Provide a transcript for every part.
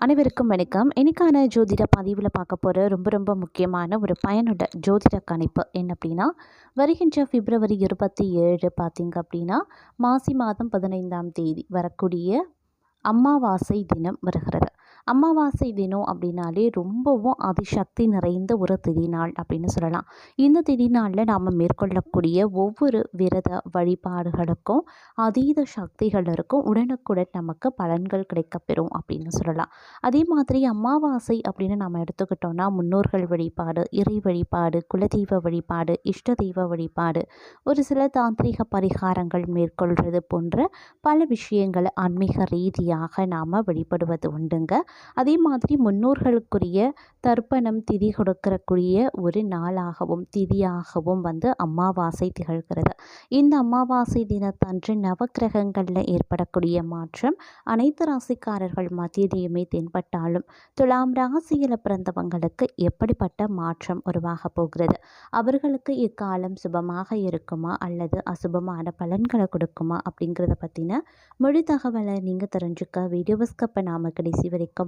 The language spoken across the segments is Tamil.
அனைவருக்கும் வணக்கம். இன்னைக்கான ஜோதிட பதிவில் பார்க்க போகிற ரொம்ப ரொம்ப முக்கியமான ஒரு பயனுள்ள ஜோதிட கணிப்பு என்ன அப்படின்னா வருகின்ற பிப்ரவரி இருபத்தி ஏழு பார்த்திங்க அப்படின்னா மாசி மாதம் பதினைந்தாம் தேதி வரக்கூடிய அமாவாசை தினம் வருகிறது. அமாவாசை தினம் அப்படின்னாலே ரொம்பவும் அதிசக்தி நிறைந்த ஒரு திதிநாள் அப்படின்னு சொல்லலாம். இந்த திதிநாளில் நாம் மேற்கொள்ளக்கூடிய ஒவ்வொரு விரத வழிபாடுகளுக்கும் அதீத சக்திகள் இருக்கும் உடனுக்குடன் நமக்கு பலன்கள் கிடைக்கப்பெறும் அப்படின்னு சொல்லலாம். அதே மாதிரி அமாவாசை அப்படின்னு நம்ம எடுத்துக்கிட்டோம்னா முன்னோர்கள் வழிபாடு இறை வழிபாடு குலதெய்வ வழிபாடு இஷ்ட தெய்வ வழிபாடு ஒரு சில தாந்திரிக பரிகாரங்கள் மேற்கொள்வது போன்ற பல விஷயங்களை ஆன்மீக ரீதியாக நாம் வழிபடுவது உண்டுங்க. அதே மாதிரி முன்னோர்களுக்குரிய தர்ப்பணம் திதி கொடுக்கக்கூடிய ஒரு நாளாகவும் திதியாகவும் வந்து அமாவாசை திகழ்கிறது. இந்த அமாவாசை தினத்தன்று நவக்கிரகங்களில் ஏற்படக்கூடிய மாற்றம் அனைத்து ராசிக்காரர்கள் மத்தியதையுமே தென்பட்டாலும் துலாம் ராசியில் பிறந்தவங்களுக்கு எப்படிப்பட்ட மாற்றம் உருவாக போகிறது? அவர்களுக்கு இக்காலம் சுபமாக இருக்குமா? அல்லது அசுபமான பலன்களை கொடுக்குமா? அப்படிங்கிறத பற்றின மொழி தகவலை நீங்கள் தெரிஞ்சுக்க வீடியோ ஸ்கப்பை நாம கடைசி வரைக்கும்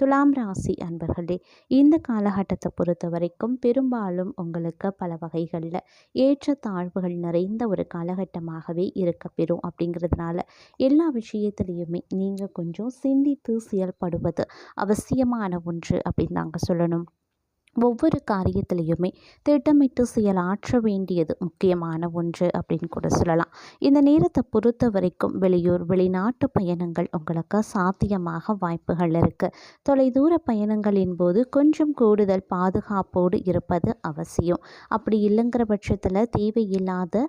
துலாம் ராசி அன்பர்களே இந்த காலகட்டத்தை பொறுத்த வரைக்கும் பெரும்பாலும் உங்களுக்கு பல வகைகளில் ஏற்ற தாழ்வுகள் நிறைந்த ஒரு காலகட்டமாகவே இருக்க பெறும் அப்படிங்கிறதுனால எல்லா விஷயத்துலேயுமே நீங்கள் கொஞ்சம் சிந்தித்து செயல்படுவது அவசியமான ஒன்று அப்படின்னு நாங்கள் சொல்லணும். ஒவ்வொரு காரியத்திலையுமே திட்டமிட்டு செயலாற்ற வேண்டியது முக்கியமான ஒன்று அப்படின்னு கூட சொல்லலாம். இந்த நேரத்தை பொறுத்த வரைக்கும் வெளியூர் வெளிநாட்டு பயணங்கள் உங்களுக்கு சாத்தியமாக வாய்ப்புகள் இருக்குது தொலைதூர பயணங்களின் போது கொஞ்சம் கூடுதல் பாதுகாப்போடு இருப்பது அவசியம். அப்படி இல்லைங்கிற பட்சத்தில் தேவையில்லாத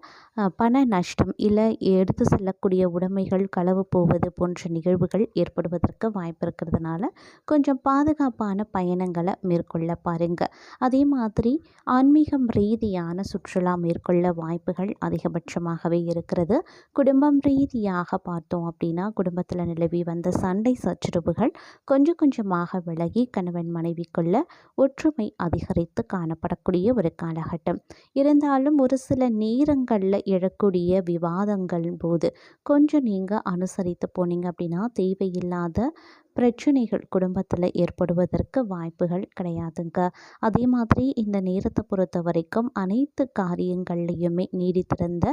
பண நஷ்டம் இல்லை எடுத்து செல்லக்கூடிய உடைமைகள் களவு போவது போன்ற நிகழ்வுகள் ஏற்படுவதற்கு வாய்ப்பு இருக்கிறதுனால கொஞ்சம் பாதுகாப்பான பயணங்களை மேற்கொள்ள பாருங்கள் அதே மாதிரி ஆன்மீகம் ரீதியான சுற்றுலா மேற்கொள்ள வாய்ப்புகள் அதிகபட்சமாகவே இருக்கிறது. குடும்பம் ரீதியாக பார்த்தோம் அப்படின்னா குடும்பத்தில் நிலவி வந்த சண்டை சச்சரவுகள் கொஞ்சம் கொஞ்சமாக விலகி கணவன் மனைவிக்குள்ள ஒற்றுமை அதிகரித்து காணப்படக்கூடிய ஒரு காலகட்டம். இருந்தாலும் ஒரு சில நேரங்களில் எழக்கூடிய விவாதங்கள் போது கொஞ்சம் நீங்கள் அனுசரித்து போனீங்க அப்படின்னா தேவையில்லாத பிரச்சனைகள் குடும்பத்தில் ஏற்படுவதற்கு வாய்ப்புகள் கிடையாதுங்க. அதே மாதிரி இந்த நேரத்தை பொறுத்த வரைக்கும் அனைத்து காரியங்கள்லையுமே நீடித்திருந்த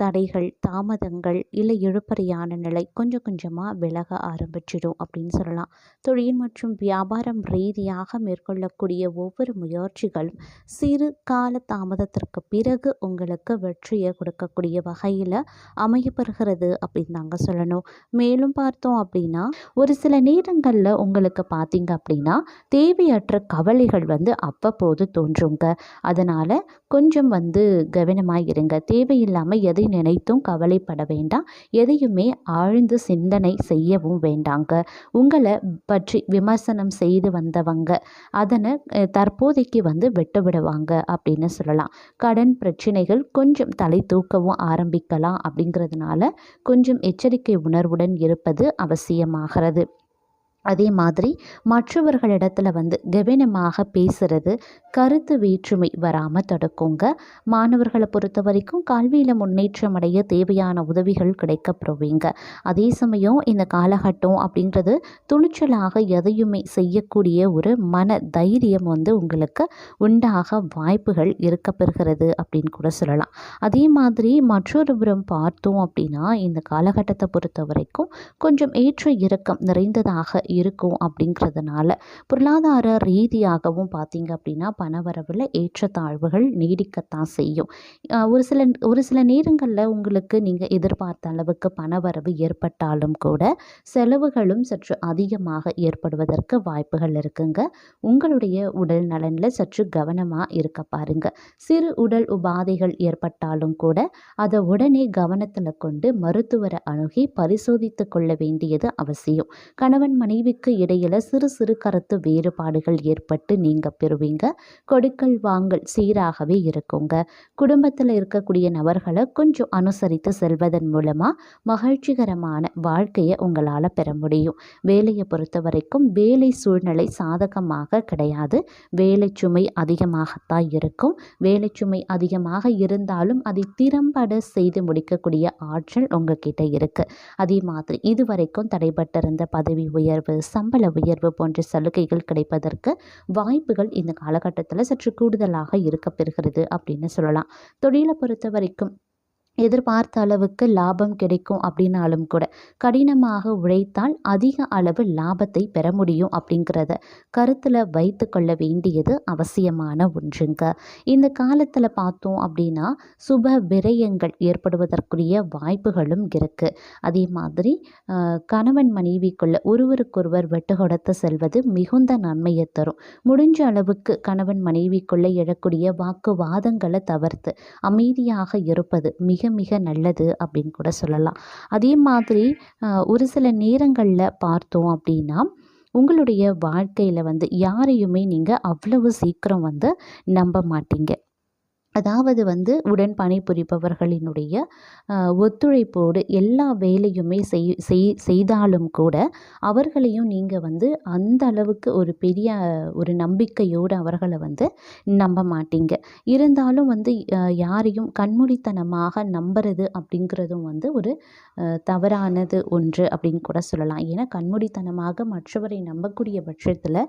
தடைகள் தாமதங்கள் இல்லை இழுப்பறியான நிலை கொஞ்சம் கொஞ்சமாக விலக ஆரம்பிச்சிடும் அப்படின்னு சொல்லலாம். தொழில் மற்றும் வியாபாரம் ரீதியாக மேற்கொள்ளக்கூடிய ஒவ்வொரு முயற்சிகளும் சிறு கால தாமதத்திற்கு பிறகு உங்களுக்கு வெற்றியை கொடுக்கக்கூடிய வகையில் அமையப்பெறுகிறது அப்படின்னு தாங்க சொல்லணும். மேலும் பார்த்தோம் அப்படின்னா ஒரு சில நேரங்களில் உங்களுக்கு பார்த்தீங்க அப்படின்னா தேவையற்ற கவலைகள் வந்து அவ்வப்போது தோன்றுங்க. அதனால் கொஞ்சம் வந்து கவனமாக இருங்க. தேவையில்லாமல் எதை நினைத்தும் கவலைப்பட வேண்டாம். எதையுமே ஆழ்ந்து சிந்தனை செய்யவும் வேண்டாங்க. உங்களை பற்றி விமர்சனம் செய்து வந்தவங்க அதனை தற்போதைக்கு வந்து விட்டு விடுவாங்க அப்படின்னு சொல்லலாம். கடன் பிரச்சனைகள் கொஞ்சம் தலை தூக்கவும் ஆரம்பிக்கலாம் அப்படிங்கிறதுனால கொஞ்சம் எச்சரிக்கை உணர்வுடன் இருப்பது அவசியமாகிறது. அதே மாதிரி மற்றவர்களிடத்துல வந்து கவனமாக பேசுகிறது கருத்து வேற்றுமை வராமல் தடுக்குங்க. மாணவர்களை பொறுத்த வரைக்கும் கல்வியில் முன்னேற்றம் அடைய தேவையான உதவிகள் கிடைக்கப்படுவீங்க அதே சமயம் இந்த காலகட்டம் அப்படின்றது துணிச்சலாக எதையுமே செய்யக்கூடிய ஒரு மன தைரியம் வந்து உங்களுக்கு உண்டாக வாய்ப்புகள் இருக்கப்பெறுகிறது அப்படின்னு கூட சொல்லலாம். அதே மாதிரி மற்றொரு புறம் பார்த்தோம் அப்படின்னா இந்த காலகட்டத்தை பொறுத்த வரைக்கும் கொஞ்சம் ஏற்ற இறக்கம் நிறைந்ததாக இருக்கும் அப்படிங்கிறதுனால பொருளாதார ரீதியாகவும் பார்த்தீங்க அப்படின்னா பணவரவில் ஏற்றத்தாழ்வுகள் நீடிக்கத்தான் செய்யும். ஒரு சில ஒரு சில நேரங்களில் உங்களுக்கு நீங்கள் எதிர்பார்த்த அளவுக்கு பணவரவு ஏற்பட்டாலும் கூட செலவுகளும் சற்று அதிகமாக ஏற்படுவதற்கு வாய்ப்புகள் இருக்குங்க. உங்களுடைய உடல் நலனில் சற்று கவனமாக இருக்க பாருங்க. சிறு உடல் உபாதைகள் ஏற்பட்டாலும் கூட அதை உடனே கவனத்தில் கொண்டு மருத்துவரை அணுகி பரிசோதித்து கொள்ள வேண்டியது அவசியம். கணவன் மனைவி மனைவிக்கு இடையில் சிறு சிறு கருத்து வேறுபாடுகள் ஏற்பட்டு நீங்கள் பெறுவீங்க. கொடுக்கல் வாங்கல் சீராகவே இருக்குங்க. குடும்பத்தில் இருக்கக்கூடிய நபர்களை கொஞ்சம் அனுசரித்து செல்வதன் மூலமாக மகிழ்ச்சிகரமான வாழ்க்கையை உங்களால் பெற முடியும். வேலையை பொறுத்த வரைக்கும் வேலை சூழ்நிலை சாதகமாக கிடையாது. வேலை சுமை அதிகமாகத்தான் இருக்கும். வேலை சுமை அதிகமாக இருந்தாலும் அதை திறம்பட செய்து முடிக்கக்கூடிய ஆற்றல் உங்ககிட்ட இருக்குது அதே மாதிரி இதுவரைக்கும் தடைபட்டிருந்த பதவி உயர்வு சம்பள உயர்வு போன்ற சலுகைகள் கிடைப்பதற்கு வாய்ப்புகள் இந்த காலகட்டத்தில் சற்று கூடுதலாக இருக்கப்பெறுகிறது அப்படின்னு சொல்லலாம். தொழிலை பொறுத்த வரைக்கும் எதிர்பார்த்த அளவுக்கு லாபம் கிடைக்கும் அப்படின்னாலும் கூட கடினமாக உழைத்தால் அதிக அளவு லாபத்தை பெற முடியும் அப்படிங்கிறத கருத்தில் வைத்து கொள்ள வேண்டியது அவசியமான ஒன்றுங்க. இந்த காலத்தில் பார்த்தோம் அப்படின்னா சுப விரயங்கள் ஏற்படுவதற்குரிய வாய்ப்புகளும் இருக்குது அதே மாதிரி கணவன் மனைவிக்குள்ள ஒருவருக்கொருவர் வெட்டு கொடுத்து செல்வது மிகுந்த நன்மையை தரும். முடிஞ்ச அளவுக்கு கணவன் மனைவிக்குள்ளே எழக்கூடிய வாக்குவாதங்களை தவிர்த்து அமைதியாக இருப்பது மிக மிக நல்லது அப்படின்னு கூட சொல்லலாம். அதே மாதிரி ஒரு சில நேரங்களில் பார்த்தோம் அப்படின்னா உங்களுடைய வாழ்க்கையில் வந்து யாரையுமே நீங்கள் அவ்வளவு சீக்கிரம் வந்து நம்ப மாட்டீங்க. அதாவது வந்து உடன் பணிபுரிபவர்களினுடைய ஒத்துழைப்போடு எல்லா வேலையுமே செய் செய் செய்தாலும் கூட அவர்களையும் நீங்கள் வந்து அந்த அளவுக்கு ஒரு பெரிய ஒரு நம்பிக்கையோடு அவர்களை வந்து நம்ப மாட்டீங்க. இருந்தாலும் வந்து யாரையும் கண்மூடித்தனமாக நம்புறது அப்படிங்கிறதும் வந்து ஒரு தவறானது ஒன்று அப்படின்னு கூட சொல்லலாம். ஏன்னா கண்மூடித்தனமாக மற்றவரை நம்பக்கூடிய பட்சத்தில்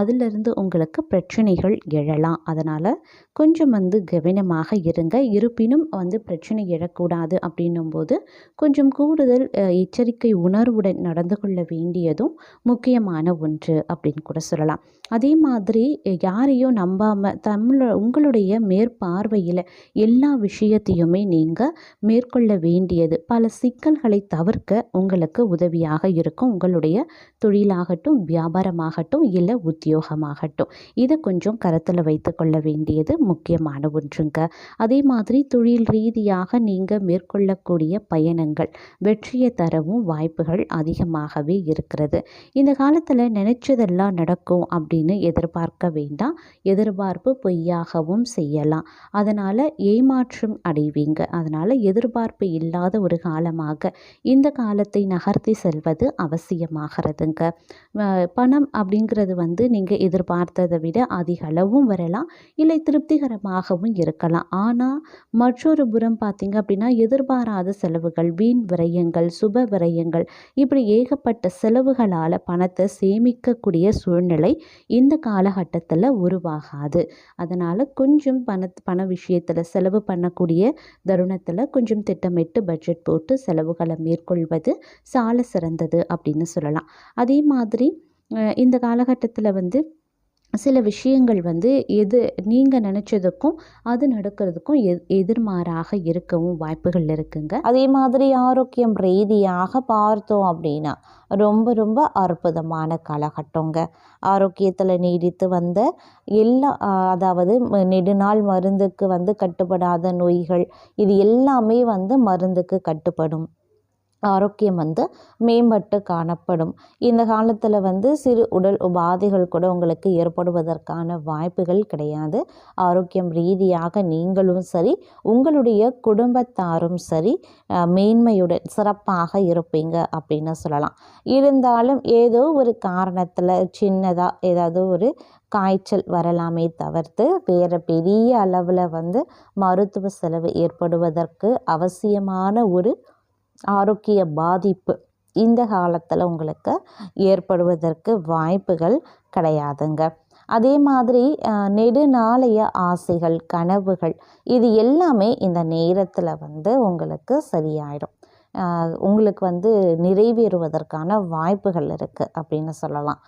அதிலிருந்து உங்களுக்கு பிரச்சனைகள் எழலாம். அதனால் கொஞ்சம் வந்து கவனமாக இருங்க. இருப்பினும் வந்து பிரச்சனை எழக்கூடாது அப்படின்னும்போது கொஞ்சம் கூடுதல் எச்சரிக்கை உணர்வுடன் நடந்து கொள்ள வேண்டியதும் முக்கியமான ஒன்று அப்படின்னு கூட சொல்லலாம். அதே மாதிரி யாரையும் நம்பாமல் தமிழ உங்களுடைய மேற்பார்வையில் எல்லா விஷயத்தையுமே நீங்கள் மேற்கொள்ள வேண்டியது. பல சிக்கல்களை தவிர்க்க உங்களுக்கு உதவியாக இருக்கும். உங்களுடைய தொழிலாகட்டும் வியாபாரமாகட்டும் இல்லை உத்தியோகமாகட்டும். இதை கொஞ்சம் கருத்தில் வைத்து கொள்ள வேண்டியது முக்கியமான ஒன்றுங்க. அதே மாதிரி தொழில் ரீதியாக நீங்கள் மேற்கொள்ளக்கூடிய பயணங்கள் வெற்றியை தரவும் வாய்ப்புகள் அதிகமாகவே இருக்கிறது. இந்த காலத்தில் நினச்சதெல்லாம் நடக்கும் அப்படி அப்படின்னு எதிர்பார்க்க வேண்டாம். எதிர்பார்ப்பு பொய்யாகவும் செய்யலாம். அதனால் ஏமாற்றம் அடைவீங்க. அதனால் எதிர்பார்ப்பு இல்லாத ஒரு காலமாக இந்த காலத்தை நகர்த்தி செல்வது அவசியமாகிறதுங்க. பணம் அப்படிங்கிறது வந்து நீங்கள் எதிர்பார்த்ததை விட அதிக அளவும் வரலாம். இல்லை திருப்திகரமாகவும் இருக்கலாம். ஆனால் மற்றொரு புறம் பார்த்திங்க அப்படின்னா எதிர்பாராத செலவுகள் வீண் விரயங்கள் சுப விரயங்கள் இப்படி ஏகப்பட்ட செலவுகளால் பணத்தை சேமிக்கக்கூடிய சூழ்நிலை இந்த காலகட்டத்தில் உருவாகாது. அதனால் கொஞ்சம் பண பண விஷயத்தில் செலவு பண்ணக்கூடிய தருணத்தில் கொஞ்சம் திட்டமிட்டு பட்ஜெட் போட்டு செலவுகளை மேற்கொள்வது சால சிறந்தது அப்படின்னு சொல்லலாம். அதே மாதிரி இந்த காலகட்டத்தில் வந்து சில விஷயங்கள் வந்து எது நீங்கள் நினச்சதுக்கும் அது நடக்கிறதுக்கும் எ எதிர்மாறாக இருக்கவும் வாய்ப்புகள் இருக்குங்க. அதே மாதிரி ஆரோக்கியம் ரீதியாக பார்த்தோம் அப்படின்னா ரொம்ப ரொம்ப அற்புதமான காலகட்டங்க. ஆரோக்கியத்தில் நீடித்து வந்த எல்லா அதாவது நெடுநாள் மருந்துக்கு வந்து கட்டுப்படாத நோய்கள் இது எல்லாமே வந்து மருந்துக்கு கட்டுப்படும். ஆரோக்கியம் வந்து மேம்பட்டு காணப்படும். இந்த காலத்தில் வந்து சிறு உடல் உபாதைகள் கூட உங்களுக்கு ஏற்படுவதற்கான வாய்ப்புகள் கிடையாது. ஆரோக்கியம் ரீதியாக நீங்களும் சரி உங்களுடைய குடும்பத்தாரும் சரி மேன்மையுடன் சிறப்பாக இருப்பீங்க அப்படின்னு சொல்லலாம். இருந்தாலும் ஏதோ ஒரு காரணத்தில் சின்னதாக ஏதாவது ஒரு காய்ச்சல் வரலாமே தவிர்த்து வேறு பெரிய அளவில் வந்து மருத்துவ செலவு ஏற்படுவதற்கு அவசியமான ஒரு ஆரோக்கிய பாதிப்பு இந்த காலத்தில் உங்களுக்கு ஏற்படுவதற்கு வாய்ப்புகள் கிடையாதுங்க. அதே மாதிரி நெடுநாளைய ஆசைகள் கனவுகள் இது எல்லாமே இந்த நேரத்தில் வந்து உங்களுக்கு சரியாயிடும். உங்களுக்கு வந்து நிறைவேறுவதற்கான வாய்ப்புகள் இருக்குது அப்படின்னு சொல்லலாம்.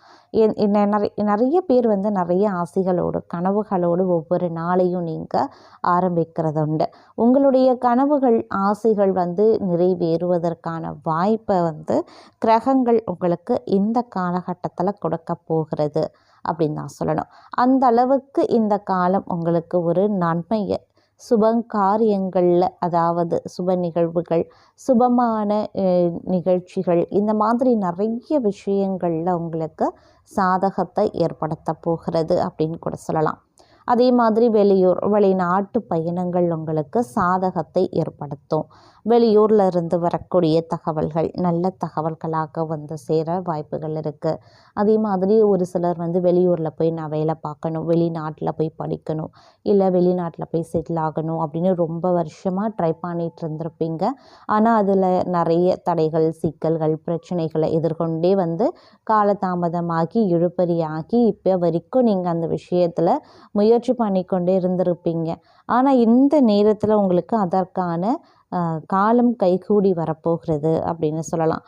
நிறைய நிறைய பேர் வந்து நிறைய ஆசைகளோடு கனவுகளோடு ஒவ்வொரு நாளையும் நீங்கள் ஆரம்பிக்கிறது உண்டு உங்களுடைய கனவுகள் ஆசைகள் வந்து நிறைவேறுவதற்கான வாய்ப்பை வந்து கிரகங்கள் உங்களுக்கு இந்த காலகட்டத்தில் கொடுக்க போகிறது அப்படின்னு தான் சொல்லணும். அந்த அளவுக்கு இந்த காலம் உங்களுக்கு ஒரு நன்மையை சுபங்காரியங்களில் அதாவது சுப நிகழ்வுகள் சுபமான அஹ், நிகழ்ச்சிகள் இந்த மாதிரி நிறைய விஷயங்களில் உங்களுக்கு சாதகத்தை ஏற்படுத்த போகிறது அப்படின்னு கூட சொல்லலாம். அதே மாதிரி வெளியூர் வெளிநாட்டு பயணங்கள் உங்களுக்கு சாதகத்தை ஏற்படுத்தும். வெளியூரில் இருந்து வரக்கூடிய தகவல்கள் நல்ல தகவல்களாக வந்து சேர வாய்ப்புகள் இருக்குது அதே மாதிரி ஒரு சிலர் வந்து வெளியூரில் போய் நான் வேலை பார்க்கணும் வெளிநாட்டில் போய் படிக்கணும் இல்லை வெளிநாட்டில் போய் செட்டில் ஆகணும் அப்படின்னு ரொம்ப வருஷமாக ட்ரை பண்ணிட்டு இருந்திருப்பீங்க. ஆனால் அதில் நிறைய தடைகள் சிக்கல்கள் பிரச்சனைகளை எதிர்கொண்டே வந்து காலதாமதமாகி இழுபறியாகி இப்போ வரைக்கும் நீங்கள் அந்த விஷயத்தில் முயற்சி பண்ணிக்கொண்டே இருந்திருப்பீங்க. ஆனால் இந்த நேரத்தில் உங்களுக்கு அதற்கான காலம் கைகூடி வரப்போகிறது அப்படின்னு சொல்லலாம்.